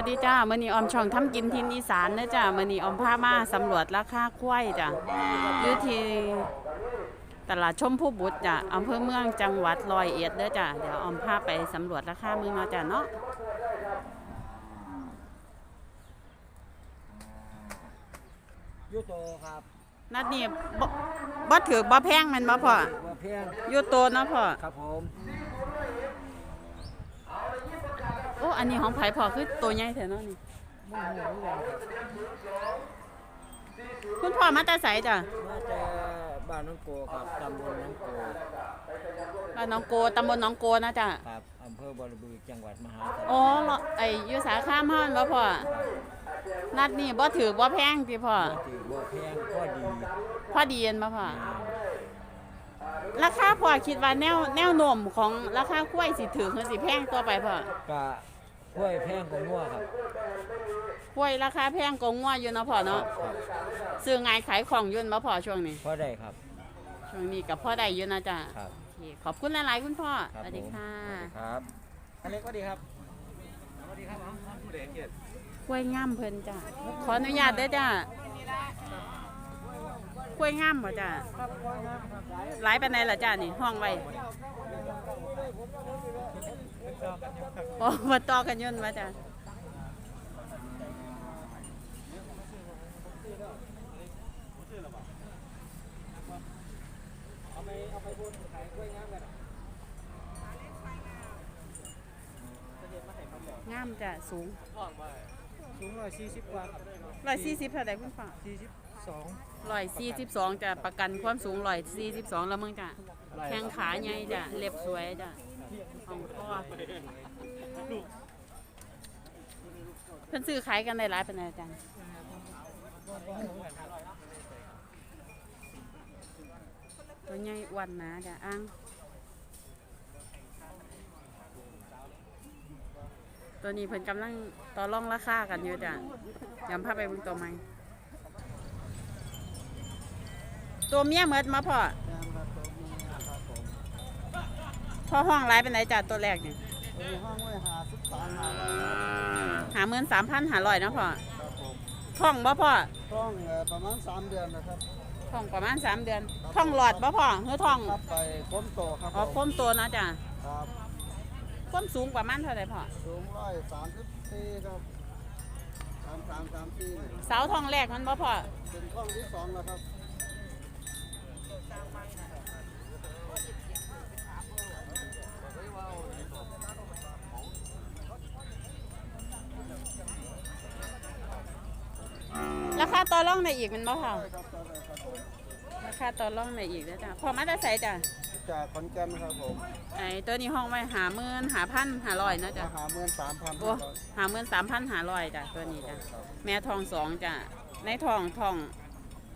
วัสดีจ้ามื่อนี้ออมช่องทำกินทินอีสานนะจ้ามื่อนี้ออมพามาสำรวจราคาควายจ้ะอยู่ที่ตลาดชมพูบุตรจ้ะอำเภอเมืองจังหวัดร้อยเอ็ดเด้อจ้ะเดี๋ยวออมพาไปสำรวจราคามือมาจ้ะเนาะยูโตครับนัดนี้บ่บ่ถือบ่แพงแมันบ่พ่อว่าเพียงอยู่โตเนาะพ่อครับผม โอ้อันนี้ของไผพ่อคือตัวใหญ่แท้เนาะนี่มุ่งหัวนี่เลยครับคุณพ่อมาแต่ไสจ้ะมาแต่บ้านน้องโกครับตำบลน้องโกบ้านหน้องโกตำบลหน้องโกนะจ้ะครับอำเภอบรบือจังหวัดมหาสารอ๋อคามเหรอไอ้อยู่สาขาม่อนบ่พ่อนัดนี้บ่ถือบ่แพงติพ่อก็ถือว่าเพียงก็ดีพอดีเย็นบ่พ่อ ราคาพอคิดว่าแนวแนวโน้มของราคากล้วยสิถือคือสิแพงต่อไปพ่อกะ กล้วยแพงของงัวครับกล้วยราคาแพงกว่างัวอยู่เนาะพ่อเนาะครับซื้อง่ายขายของอยุ่นบ่พ่อช่วงนี้ พอได้ครับช่วงนี้ก็พอได้อยู่นะจ๊ะครับโอเคขอบคุณหลาย ๆ คุณพ่อคสรับวัสดีผมค่ะ สวัสดีครับอันเล็กก็ดีครับสวัสดีครับผู้เด็กเกียรติ กล้วยงามเพิ่นจ้ะขออนุญาตเด้อจ้ะ กล้วยงามบ่จ้ะครับกล้วยนะครับหลายปานใดล่ะจ้ะนี่ห้องไว้โอ้มาต่อกันยุ่นมาจ้ะงามจ้ะสูงสูงร้อยสี่สิบกว่าครับร้อยสี่สิบเท่าไหร่คุณพ่อสี่สิบ สองร้อยสี่สิบสองจะประกันความสูงร้อยสี่สิบสองแล้วมึงจ้ะแข้งขาใหญ่จ้ะเล็บสวยจ้ะของพ่อเพิ่นซื้อขายกันได้หลายเป็นไงจังตัวใหญ่อ้วนหนาจ้ะอ้างตัวนี้เพิ่นกำลังต่อรองราคากันอยู่จ้ะยำพาไปเบิ่งตัวใหม่ ตัวเมียเหมือนมาพ่อแพงครับตัวนี้นะครับผมพ่อห้องไรเป็นไรจ้ะตัวแรกเนี่ยมีห้องไว้หาสิบสามหาร้อยหาเมื่นสามพันหาลอยนะพ่อครับผมท่องบ่พ่อต้องเอ่อประมาณสามเดือนนะครับท่องประมาณสามเดือนท่องหลอดบ่พ่อเฮือท่องครับไปพ้นโตครับอ๋อผมพ้มตัวนะจ้ะครับพ้มสูงประมาณเท่าไหร่พ่อสูงร้อยสามสิบสี่ครับสามสามสามสี่เนี่ยเสาท่องแรกมันบ่พ่อเป็นข้องที่สองแล้วครับาคาต่อรองในอีกมันบ่พ่อใช่ครับใช่ครับผมราคาต่อรองในอีกแล้วจ้ะพ่อมาแต่ใส่จ้ะจากขอนแก่นครับผมไอ้ตัวนี้ห้องไว้หาเมื่นหาพันหาลอยนะจ้ะราคาเมื่อสามพันโอ้หาเมื่นสามพันหาลอยจ้ะตัวนี้จ้ะแม่ทองสองจ้ะในทองทอง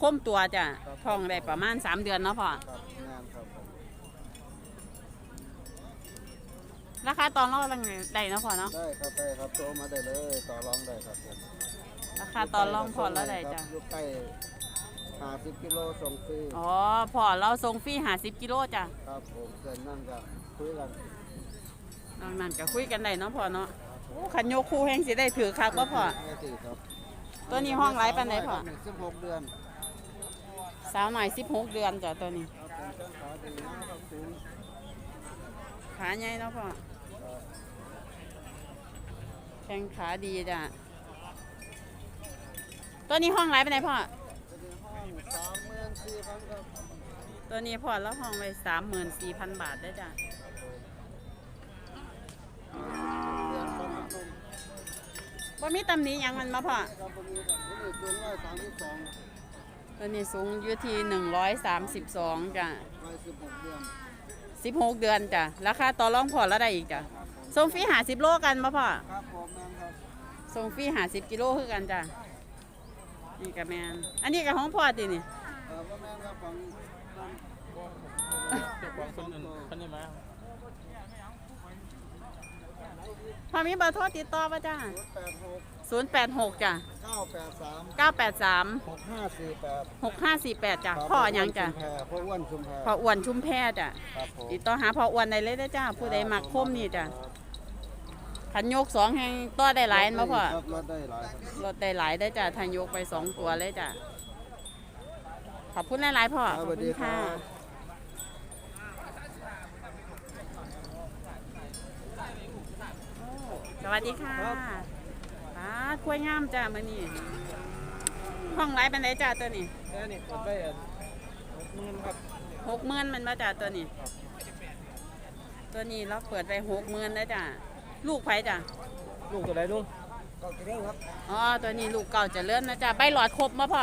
คมตัวจ้ะทองได้ประมาณสามเดือนเนาะพ่อครับงานครับผมราคาตอนรองได้เนาะพ่อเนาะได้ครับได้ครับโทรมาได้เลยต่อรองได้ครับผม ราคาตอนรองพอแล้วได้จ้ะครับอยู่ใกล้ห้าสิบกิโลส่งฟรีอ๋อพอเราส่งฟรีหาสิบกิโลจ้ะครับผมเกินนั่นก็คุยกันนอกนั้นก็คุยกันได้เนาะพ่อเนาะโอ้ขันโยกคู่แห้งสิได้ถือคักบ่พ่อไม่ติดครับตัวนี้ห้องไรปานใดพ่อสิบหกเดือนสาวหน่อยสิบหกเดือนจ้ะตัวนี้ครับผมต้นขาดีนะครับสูงขาใหญ่เนาะพ่อแข้งขาดีจ้ะ ตัวนี้ห้องไรปานใดพ่อเป็นห้องสามหมื่นสี่พันครับตัวนี้พ่อแล้วห้องไว้สามหมื่นสี่พันบาทได้อจ้ะเดือนประมาณนุ่มว่ามีตำหนี้ยังมันมาพ่อ ครับผมมีครับผมมีสูงร้อยสามสิบสองตัวนี้สูงอยู่ที่หนึ่งร้อยสามสิบสองจ้ะร้อยสิบหกเดือนสิบหกเดือนจ้ะ ราคาต่อรองพอแล้วได้อีกจ้ะส่งฟรีหาสิบโลกันมาพ่อครับผมแม่นครับส่งฟรีหาสิบกิโลคือกันจ้ะ นี่กับแมนอันนี้กับของพ่อตินี่เออพ่อแม่นครับของเจ้าของคนอื่นคนนี้มาพ่อมีเบอร์โทรติดต่อป่ะจ้ะแปดหกศูนย์แปดหกจ้ะเก้าแปดสามเก้าแปดสามหกห้าสี่แปดหกห้าสี่แปดจ้ะพ่อหยังจ้ะพ่ออ้วนชุมแพพ่ออ้วนชุมแพจ้ะครับผมติดต่อหาพ่ออ้วนได้เลยเด้อจ้ะผู้ใดมักคมนี่จ้ะ ขันยกสองแห่งต่อได้หลายมาพ่อครับรถได้หลายครับลดได้หลายได้อจ้ะทานยกไปสองตัวเลยจ้ะขอบคุณหลายๆพ่อครับขอบสวัสดีคุณครัค่ะบสวัสดีค่ะป้าดกล้วยงามจ้ะมื่อนี้ห้องไรเป็นไรจ้ะตัวนี้แค่นี้กดไปอะหมื่นครับหกหมื่นมันมาจ้ะตัวนี้ ตัวนี้เราเปิดไปหกหมื่นแล้วจ้ะ ลูกไผจ้ะ ลูกตัวไหนลุงก็เร่งครับอ๋อ ตัวนี้ลูกเก่าจะเลื่อนนะจ้ะใบหลอดครบมาพ่อ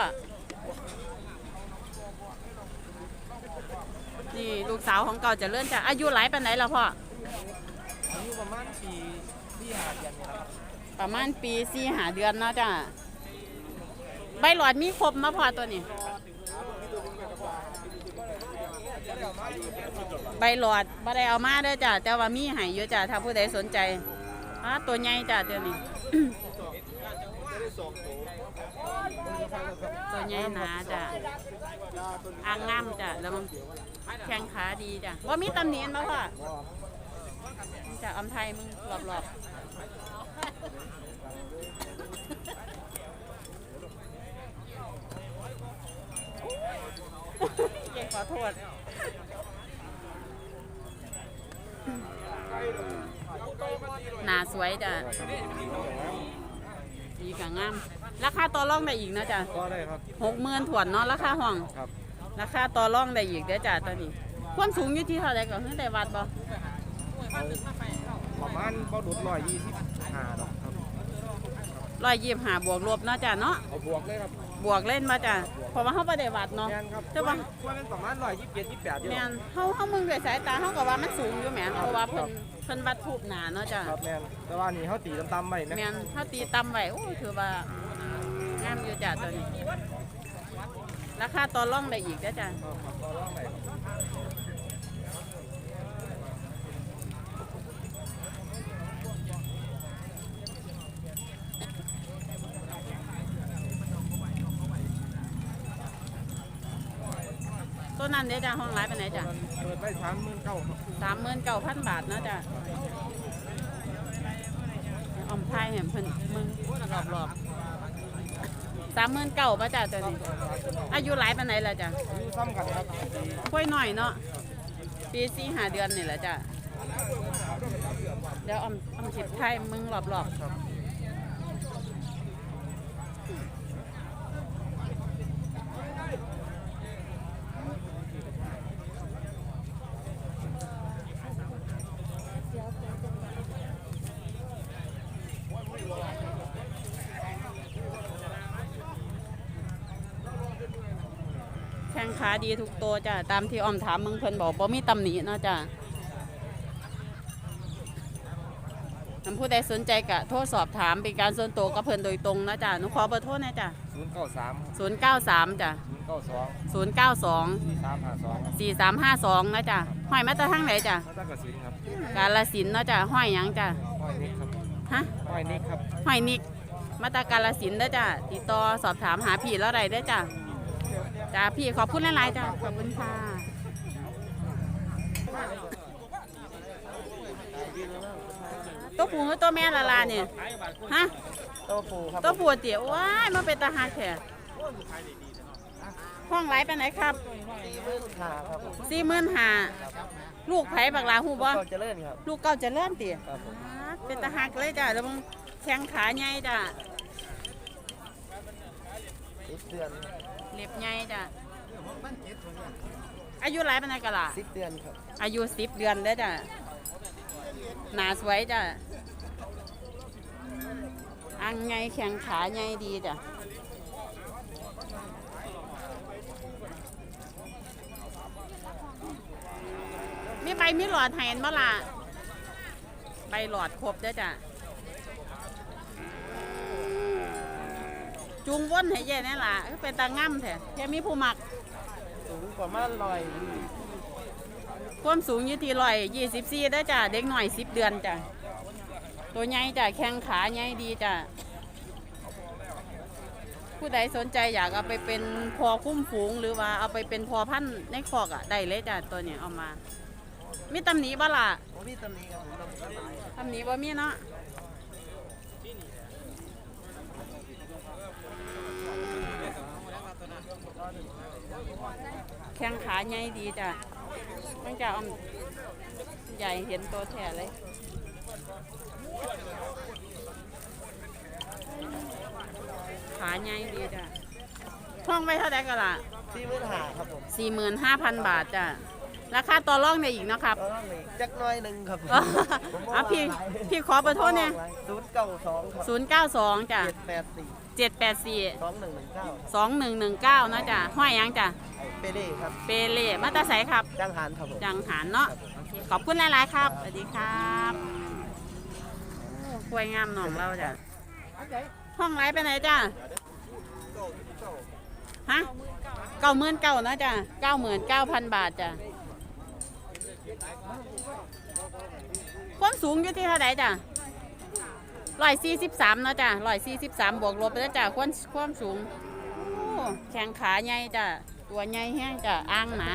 นี่ลูกสาวของเก่าจะเลื่อนจ้ะ อายุหลายปานไหนแล้วพ่อ อายุประมาณสี่ที่หาเดือนนี่ครับประมาณปีสี่หาเดือนเนาะจ้ะ ใบหลอดมีครบมาพอตัวนี้ ใบหลอดบ่ได้เอามาเด้จ้ะแต่ว่ามีให้อยู่จ้ะถ้าผู้ใดสนใจอ่าตัวใหญ่จ้ะตัวนี้ ตัวใหญ่หนาจ้ะอ่างงามจ้ะแล้วมันแข้งขาดีจ้ะว่ามีตำหนิมาพ่อนี่จ้ะอำไทยมึงรอบๆเย้ขอโทษ หนาสวยจ้ะสีกงาม ราคาต่อรองได้อีกนะจ้ะก็ได้ครับหกหมื่นถวนเนาะราคาห้อง ครับ ราคาต่อรองได้อีกเด้อจ้ะตอนนี้ ความสูงอยู่ที่เท่าไหร่ก่อนเพิ่งได้วัดบ่ประมาณก็ดุดร้อยยี่สิบห้าดอกครับ ร้อยยี่สิบห้าบวกลบเนาะจ้ะเนาะเอาบวกเลยครับบวกเล่นมาจ้ะเพราะว่าเขาไม่ได้วัดเนาะแมนครับแต่ว่าว่าเป็นประมาณร้อยยี่สิบเจ็ดยี่สิบแปดอยู่แม่นเขาเขามึงด้วยสายตาเขาก็ว่ามันสูงอยู่แหมเพราะว่าเพิ่นเพิ่นวัดทูบหนาเนาะจ้ะครับแมนแต่ว่านี่เขาตีตำๆไปไหมแม่นเขาตีต่ำไว้โอ้ถือว่างามอยู่จ้ะตัวนี้ราคาต่อรองได้อีกเด้อจ้ะครับครับต่อรองได้ครับ ตัว นั้นเด้อจ้ะห้องไลฟ์ไปไหนจ้ะเปิดไปสามหมื่นเก้าครับสามหมื่นเก้าพันบาทเนาะจ้ะออมไทยเห็นเพิ่นมึงรอบรอบสามหมื่นเก้าป่ะจ้ะตัวนี้ อายุหลายปานไหนละจ้ะอายุซ้ำกันครับค่อยหน่อยเนาะปีสี่หาเดือนนี่แหละจ้ะเดี๋ยวออมออมสิบไทยมึงรอบรอบแดีทุกตัวจ้ะตามที่ออมถามมึงเพิ่นบอกบ่มีตำหนิเนาะจ้ะทำผู้ใดสนใจกะโทรสอบถามเป็นการส่วนตัวกับเพิ่นโดยตรงนะจ้ะหนูขอเบอร์โทรหนะจ้ะศูนย์เก้าสามศูนย์เก้าสามจ้ะศูนย์เก้าสองศูนย์เก้าสองสี่สามห้าสองสี่สามห้าสองนะจ้ะห้อยมาแตะทางไหนจ้ะมาตั้งกระสินครับกาลสินธุ์เนาะจ้ะห้อยหยังจ้ะห้อยนิกครับฮะ ห้อยนิกครับ ห้อยนิกมาตากาลสินธุ์เด้อจ้ะติดต่อสอบถามหาพี่แล้วไรเด้อจ้ะ จ้าพี่ขอบคุณหลายๆจ้ะขอบคุณค่ะตัวผู้หรือตัวแม่ละลาเนี่ยฮะโตปูครับตัวผู้เตี๋ยวว้ายมาเป็นตาหาแขกห้องไรไปไหนครับขาครับสี่หมื่นห้าลูกไผ่บักลาหูบ่ก็เจริญครับลูกเก่าจะเลื่อนตีครับผมเป็นตาหักเลยจ้ะแล้วมึงแข้งขาใหญ่จ้ะสิบเดือนเล็บใหญ่จ้ะอายุหลายปานใดกันล่ะสิบเดือนครับอายุสิบเดือนแล้วจ้ะหนาสวยจ้ะอังไงแข้งขาใหญ่ดีจ้ะมีใบมีหลอดให้เห็นบ่ล่ะใบหลอดครบเด้อจ้ะ จุงว่นให้เย่นี่ล่ะคือเป็นตาง่ำแท้แค่มีผู้มัก สูงประมาณร้อยความสูงอยู่ที่ร้อยยี่สิบสี่ได้อจ้ะเด็กหน่อยสิบเดือนจ้ะตัวใหญ่จ้ะแข้งขาใหญ่ดีจ้ะผู้ใดสนใจอยากเอาไปเป็นพอคุ้มฝูงหรือว่าเอาไปเป็นพอพันธุ์ในคอกอะได้เลยจ้ะตัวเนี้ยเอามา มีตำหนิบ่ล่ะ ผมมีตำหนิครับผมตำหนิหลายตำหนิบ่มีเนาะ ข้งขาใหญ่ดีจ้ะตั้งแต่ออมใหญ่เห็นตัวแท้เลยขาใหญ่ดีจ้ะท่องไว้เท่าไหร่ก็ล่ะสี่หมื่นห้าครับผมสี่หมื่นห้าพันบาทจ้ะราคาต่อรองได้อีกเนาะครับตอนนี้จักหน้อยหนึ่งครับเอออะพี่พี่ขอเบอร์โทรเนี่ยศูนย์เก้าสองครับศูนย์เก้าสองจ้ะเจ็ดแปดสี่ เจ็ดแปดสี่สองหนึ่งหนึ่งเก้าสองหนึ่งหนึ่งเก้านะจ้ะห้อยหยังจ้ะเปเด้ครับเปเล่มาตาใสครับจ้างหารครับผม จังหารเนาะโอเคขอบคุณหลายๆครับสวัสดีครับโอ้กล้วยงามหนองเราจ้ะห้องไรไปไหนจ้ะฮะเก้าหมื่นเก้านะจ้ะเก้าหมื่นเก้าพันบาทจ้ะความสูงอยู่ที่เท่าไหร่จ้ะ ร้อยสี่สิบสามนะจ้ะร้อยสี่สิบสามบวกลบไปแล้วจ้ะความความสูงโอ้แข้งขาใหญ่จ้ะตัวใหญ่แห้งจ้ะอ้างหนา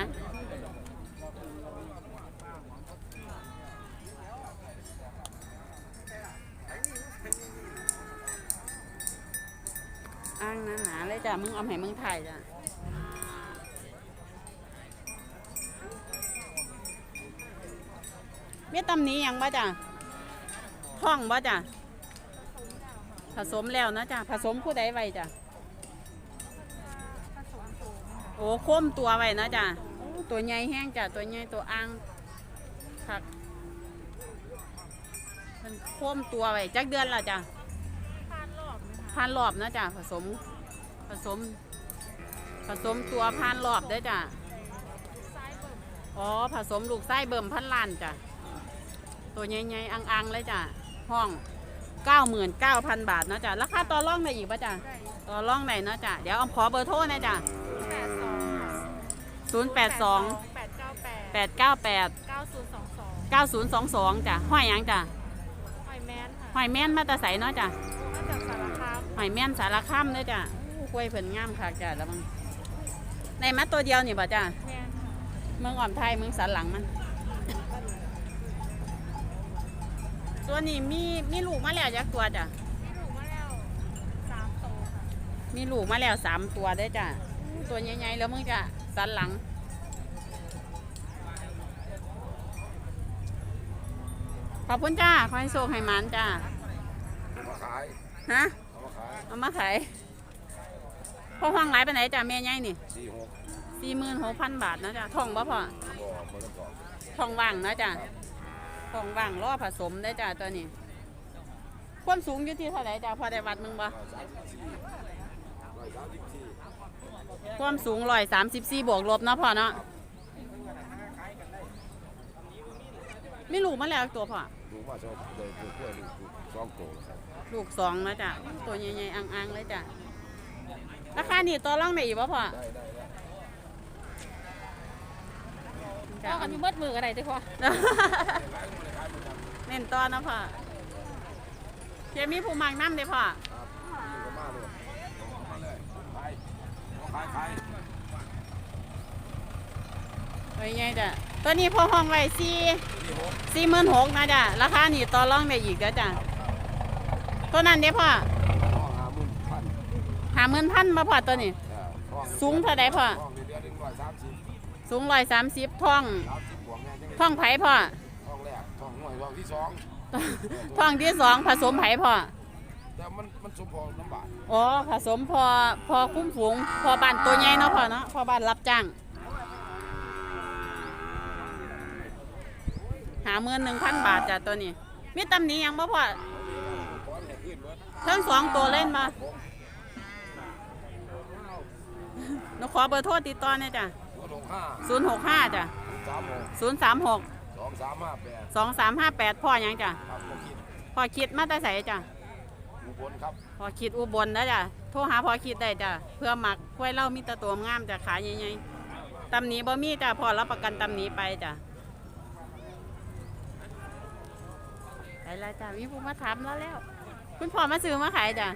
อ้างหนาหนาๆเลยจ้ะมึงเอาให้มึงถ่ายจ้ะเมีตำนี้ยังบ่จ้ะท่องบ่จ้ะ ผสมแล้วนะจ้ะผสมผู้ใดไว้จ้ะโอ้โค้มตัวไว้นะจ้ะโอ้ตัวใหญ่แห้งจ้ะตัวใหญ่ตัวอ่างคักมันโค้มตัวไว้จักเดือนและจ้ะพานรอบนะจ้ะผสมผสม ผสมตัวพานรอบเด้อจ้ะอ๋อผสมลูกไส้เบิ่มพันล้านจ้ะตัวใหญ่ๆอังๆเลยจ้ะห้อง 99,000 บาทนะจ้ะราคาต่อรองได้อีกปะจ้ะต่อรองได้นะจ้ะเดี๋ยวเอาขอเบอร์โทรหนะจ้ะแปดสอง082แปดเก้าแปด898เก้าศูนย์สองสอง9022จ้ะห้อยหยังจ้ะหอยแมนค่ะห้อยแม่นมาแตาใสเนาะจ้ะมาจากสารคามหอยแม่นสารคามเด้อจ้ะอู้กล้วยเพิ่นงามคักจ้ะแล้วมึงในมัดตัวเดียวนี่บ่จ้ะแมนค่ะเมืองอ่อมไทยเมืองสันหลังมัน ตัวนี้มีมีลูกมาแล้วจักตัวจ้ะที่ถูกมาแล้วสามโตค่ะมีลูกมาแล้วสามตัวเด้อจ้ะอู้ตัวใหญ่ๆแล้วมึงจะสันหลัง ขอบคุณจ้าขอให้โชคให้หมันจ้าเอามาขายฮะเอามาขายเอามาขายพ่อห้องหลายไปไหนจ้ะแม่ใหญ่นี่สี่หกสี่หมื่นหกพันบาทนะจ้ะทองบ่พอบ่คนละกล่องทองว่างนะจ้ะ ทองว่างล่อผสมได้จ้ะตัวนี้ ความสูงอยู่ที่เท่าไหร่จ้ะพอได้วัดมึงบ่ความสูงร้อยสามสิบสี่บวกลบเนาะพ่อเนาะไม่ลูกมาแล้วตัวพ่อดูว่าชอบเลยตัวกล้วยลูกสองโตครับลูกสองนะจ้ะตัวใหญ่ๆอ่างๆเลยจ้ะราคานี่ตัวร่องได้อีกบ่พ่อได้ได้ได้จ้ะเอกันอยู่เบิดมืออะไรด้วยพ่อ เน้นต้อนะพ่อเพียมีผู้มักน้ำเด้พ่อครับนี่ก็มาเลยมาเลยขายขายขายตัวใหญ่จ้ะตัวนี้พอห้องไว้สี่สี่หมื่นหกนะจ้ะราคานี่ต่อรองได้อีกเด้อจ้ะตัวนั้นเด้พ่อห้องหาหมื่นพันหาหมื่นพันมาพ่อตัวนี้ สูงเท่าใดพ่อห้องเดือนหนึ่งร้อยสามสิบสูงร้อยสามสิบท่องท่องไผ่พ่อ สองท่องที่สองผสมไผ่พอแต่มันมันสมพอลำบากอ๋อผสมพอพอคุ้มฝูง พอบ้านตัวใหญ่เนาะพ่อเนาะพอบ้านรับจ้างหาเมื่อหนึ่งพันบาทจ้ะตัวนี้มีตำนี้ยังบ่พ่อทั้งสองตัวเล่นมาหนูขอเบอร์โทษติดต่อเนี่อยจ้ะ065 จ้ะมหก องสามห้าแปดสองสามห้าแปดพ่อยังจ้ะครับโมคิดพ่อคิดมาแต่ใสจ้ะอุบลครับพอคิดอุบลนะจ้ะโทรหาพอคิดได้จ้ะเพื่อหมักกล้วยเล่ามีแตะตัวงามจ้ะขายใหญ่ๆตำหนีบ่มีจ้ะพอรับประกันตำหนีไปจ้ะไปแล้วจ้ะมีผู้มาถามแล้วแล้ว คุณพ่อมาซื้อมาขายจ้ะ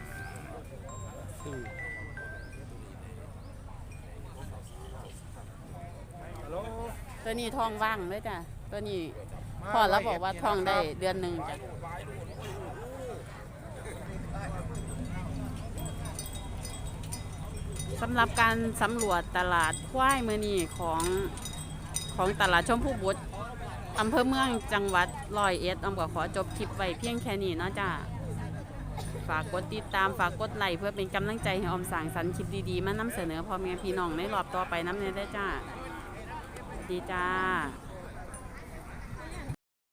ตัวนี้ทองว่างเลยจ้ะ ตัวนี้พ่อเราบอกว่าทองได้เดือนหนึ่งจ้ะสสำหรับการสำรวจตลาดควายมือนีของของตลาดชมพูบุตรอำเภอเมืองจังหวัดร้อยเอ็ดออมก็ขอจบคลิปไว้เพียงแค่นี้เนาะจ้าฝากกดติดตามฝากกดไลค์เพื่อเป็นกำลังใจให้ออมสร้างสรรค์คลิปดีๆ มานำเสนอพ่อแม่พี่น้องในรอบต่อไปน้ำเนยได้อจ้าสวัสดีจ้า